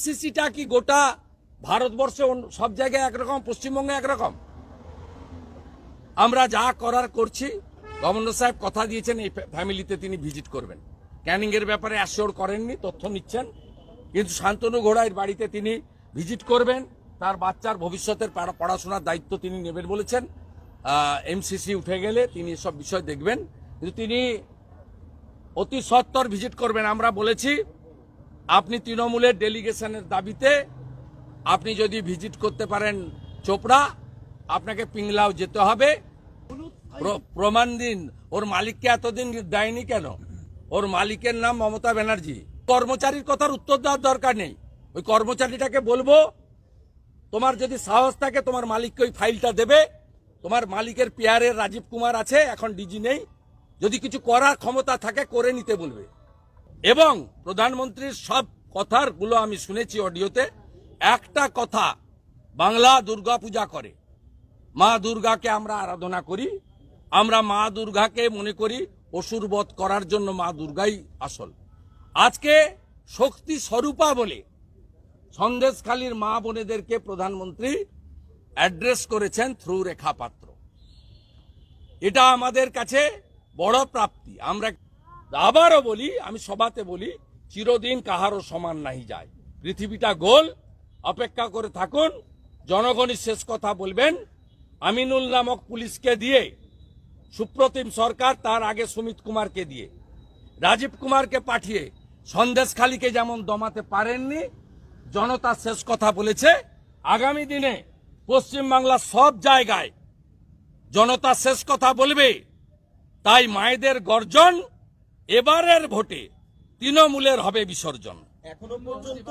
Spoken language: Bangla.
সিসিটা কি গোটা ভারতবর্ষে সব জায়গায় একরকম, পশ্চিমবঙ্গে একরকম? আমরা যা করার করছি, গভর্নর সাহেব কথা দিয়েছেন, এই ফ্যা- ফ্যামিলিতে তিনি ভিজিট করবেন। ক্যানিং এর ব্যাপারে অ্যাসিওর করেননি, তথ্য নিচ্ছেন। কিন্তু শান্তনু ঘোড়াইয়ের বাড়িতে তিনি ভিজিট করবেন, তার বাচ্চার ভবিষ্যতের পড়াশোনার দায়িত্ব তিনি নেবেন বলেছেন। এমসিসি উঠে গেলে তিনি সব বিষয় দেখবেন। কিন্তু তিনি অতি সত্তর ভিজিট করবেন, আমরা বলেছি আপনি তৃণমূলের ডেলিগেশনের দাবিতে আপনি যদি ভিজিট করতে পারেন চোপড়া, আপনাকে পিংলাও যেতে হবে। প্রমাণ দিন। ওর মালিককে এতদিন দেয়নি কেন? ওর মালিকের নাম মমতা ব্যানার্জি। কর্মচারীর কথার উত্তর দেওয়ার দরকার নেই। ওই কর্মচারীটাকে বলব, তোমার যদি সাহস থাকে, তোমার মালিককে ওই ফাইলটা দেবে। তোমার মালিকের পেয়ারের রাজীব কুমার আছে, এখন ডিজি নেই। যদি কিছু করার ক্ষমতা থাকে, করে নিতে বলবে। এবং প্রধানমন্ত্রীর সব কথারগুলো আমি শুনেছি অডিওতে, একটা কথা, বাংলা দুর্গা পূজা করে। মা দুর্গাকে আমরা আরাধনা করি, আমরা মা দুর্গাকে মনে করি অসুরবধ করার জন্য মা দুর্গাই আসল। আজকে শক্তি স্বরূপা বলে সন্দেশখালীর মা বোনেদেরকে প্রধানমন্ত্রী অ্যাড্রেস করেছেন থ্রু রেখা পাত্র। এটা আমাদের কাছে বড় প্রাপ্তি। আমরা আবারও বলি, আমি সভাতে বলি, চিরদিন কাহারও সমান নাই যায়। পৃথিবীটা গোল, অপেক্ষা করে থাকুন, জনগণই শেষ কথা বলবেন। আমিনুল নামক পুলিশকে দিয়ে, সুপ্রতিম সরকার তার আগে সুমিত কুমারকে দিয়ে, রাজীব কুমারকে পাঠিয়ে সন্দেশখালীকে যেমন দমাতে পারেননি, জনতা শেষ কথা বলেছে। আগামী দিনে পশ্চিমবাংলার সব জায়গায় জনতা শেষ কথা বলবে, তাই মায়েদের গর্জন এবারের ভোটে তৃণমূলের হবে বিসর্জন। এখনও পর্যন্ত